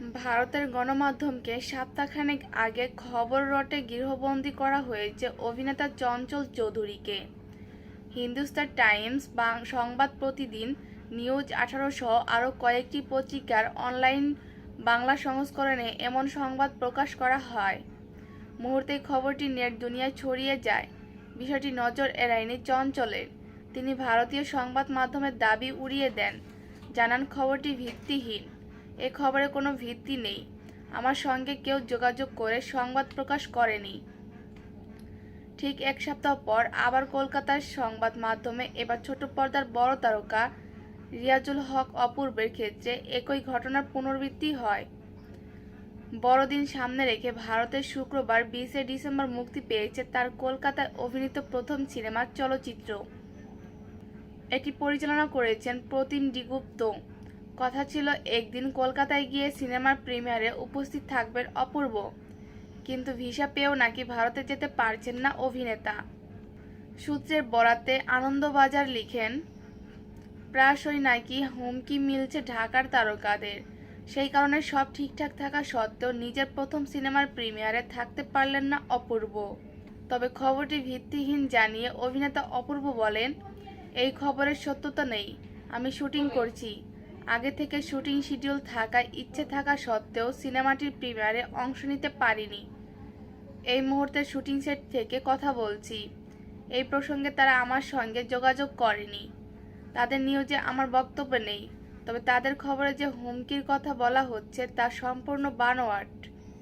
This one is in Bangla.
ভারতের গণমাধ্যমকে সপ্তাহখানেক আগে খবর রটে গৃহবন্দী করা হয়েছে অভিনেতা চঞ্চল চৌধুরীকে। হিন্দুস্তান টাইমস বাং- সংবাদ প্রতিদিন নিউজ আঠারো সহ আরও কয়েকটি পত্রিকার অনলাইন বাংলা সংস্করণে এমন সংবাদ প্রকাশ করা হয়। মুহূর্তে খবরটি নেট দুনিয়ায় ছড়িয়ে যায়। বিষয়টি নজর এড়ায়নি চঞ্চলের। তিনি ভারতীয় সংবাদ মাধ্যমের দাবি উড়িয়ে দেন। জানান খবরটি ভিত্তিহীন। এ খবরে কোনো ভিত্তি নেই। আমার সঙ্গে কেউ যোগাযোগ করে সংবাদ প্রকাশ করেনি। ঠিক এক সপ্তাহ পর আবার কলকাতার সংবাদ মাধ্যমে এবার ছোট পর্দার বড় তারকা রিয়াজুল হক অপূর্বের ক্ষেত্রে একই ঘটনার পুনরাবৃত্তি হয়। বড়দিন সামনে রেখে ভারতের শুক্রবার বিশে ডিসেম্বর মুক্তি পেয়েছে তার কলকাতায় অভিনীত প্রথম সিনেমার চলচ্চিত্র। এটি পরিচালনা করেছেন প্রতিম ডিগুপ্ত। কথা ছিল, একদিন কলকাতায় গিয়ে সিনেমার প্রিমিয়ারে উপস্থিত থাকবেন অপূর্ব। কিন্তু ভিসা পেয়েও নাকি ভারতে যেতে পারছেন না অভিনেতা। সূত্রের বরাতে আনন্দবাজার লিখেন, প্রায়শই নাকি হুমকি মিলছে ঢাকার তারকাদের। সেই কারণে সব ঠিকঠাক থাকা সত্ত্বেও নিজের প্রথম সিনেমার প্রিমিয়ারে থাকতে পারলেন না অপূর্ব। তবে খবরটি ভিত্তিহীন জানিয়ে অভিনেতা অপূর্ব বলেন, এই খবরের সত্যতা নেই। আমি শুটিং করছি। আগে থেকে শুটিং শিডিউল থাকায় ইচ্ছে থাকা সত্ত্বেও সিনেমাটির প্রিমিয়ারে অংশ নিতে পারিনি। এই মুহূর্তে শুটিং সেট থেকে কথা বলছি। এই প্রসঙ্গে তারা আমার সঙ্গে যোগাযোগ করেনি। তাদের নিয়েও যে আমার বক্তব্য নেই, তবে তাদের খবরে যে হুমকির কথা বলা হচ্ছে তা সম্পূর্ণ বানোয়াট।